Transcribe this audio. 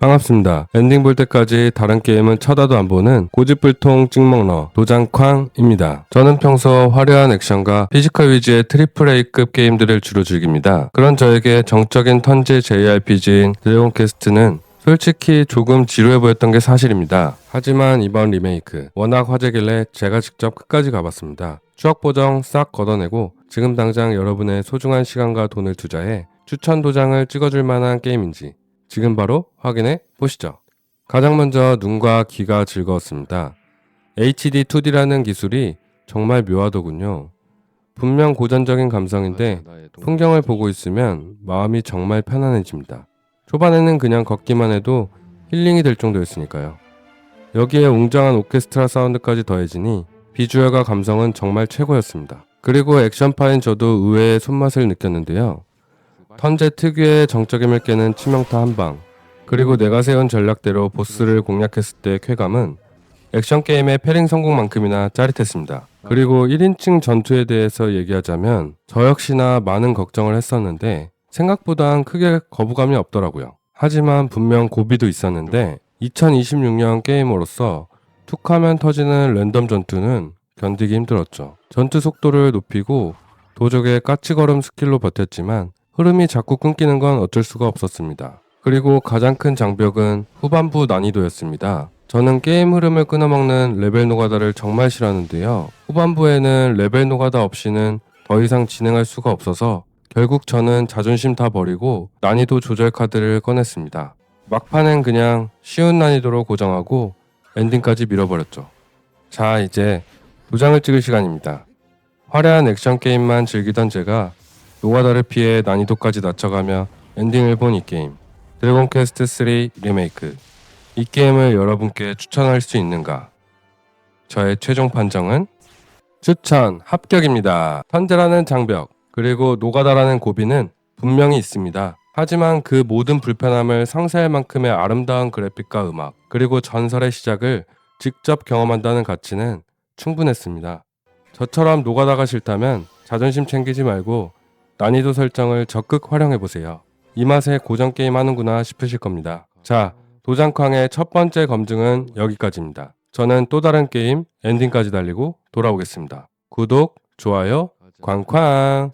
반갑습니다. 엔딩 볼 때까지 다른 게임은 쳐다도 안 보는 고집불통 찍먹러 도장쾅입니다. 저는 평소 화려한 액션과 피지컬 위주의 트리플 A급 게임들을 주로 즐깁니다. 그런 저에게 정적인 턴제 JRPG인 드래곤 퀘스트는 솔직히 조금 지루해 보였던 게 사실입니다. 하지만 이번 리메이크 워낙 화제길래 제가 직접 끝까지 가봤습니다. 추억 보정 싹 걷어내고 지금 당장 여러분의 소중한 시간과 돈을 투자해 추천 도장을 찍어줄 만한 게임인지 지금 바로 확인해 보시죠. 가장 먼저 눈과 귀가 즐거웠습니다. HD 2D라는 기술이 정말 묘하더군요. 분명 고전적인 감성인데 풍경을 보고 있으면 마음이 정말 편안해집니다. 초반에는 그냥 걷기만 해도 힐링이 될 정도였으니까요. 여기에 웅장한 오케스트라 사운드까지 더해지니 비주얼과 감성은 정말 최고였습니다. 그리고 액션파인 저도 의외의 손맛을 느꼈는데요. 턴제 특유의 정적임을 깨는 치명타 한 방, 그리고 내가 세운 전략대로 보스를 공략했을 때 쾌감은 액션 게임의 패링 성공만큼이나 짜릿했습니다. 그리고 1인칭 전투에 대해서 얘기하자면 저 역시나 많은 걱정을 했었는데 생각보단 크게 거부감이 없더라고요. 하지만 분명 고비도 있었는데 2026년 게임으로서 툭하면 터지는 랜덤 전투는 견디기 힘들었죠. 전투 속도를 높이고 도적의 까치걸음 스킬로 버텼지만 흐름이 자꾸 끊기는 건 어쩔 수가 없었습니다. 그리고 가장 큰 장벽은 후반부 난이도였습니다. 저는 게임 흐름을 끊어먹는 레벨 노가다를 정말 싫어하는데요. 후반부에는 레벨 노가다 없이는 더 이상 진행할 수가 없어서 결국 저는 자존심 다 버리고 난이도 조절 카드를 꺼냈습니다. 막판엔 그냥 쉬운 난이도로 고정하고 엔딩까지 밀어버렸죠. 자, 이제 도장을 찍을 시간입니다. 화려한 액션 게임만 즐기던 제가 노가다를 피해 난이도까지 낮춰가며 엔딩을 본 이 게임 드래곤 퀘스트 3 리메이크 이 게임을 여러분께 추천할 수 있는가? 저의 최종 판정은 추천 합격입니다. 턴제라는 장벽 그리고 노가다라는 고비는 분명히 있습니다. 하지만 그 모든 불편함을 상쇄할 만큼의 아름다운 그래픽과 음악 그리고 전설의 시작을 직접 경험한다는 가치는 충분했습니다. 저처럼 노가다가 싫다면 자존심 챙기지 말고 난이도 설정을 적극 활용해 보세요. 이 맛에 고전 게임 하는구나 싶으실 겁니다. 자, 도장쾅의 첫 번째 검증은 여기까지입니다. 저는 또 다른 게임 엔딩까지 달리고 돌아오겠습니다. 구독, 좋아요, 쾅쾅.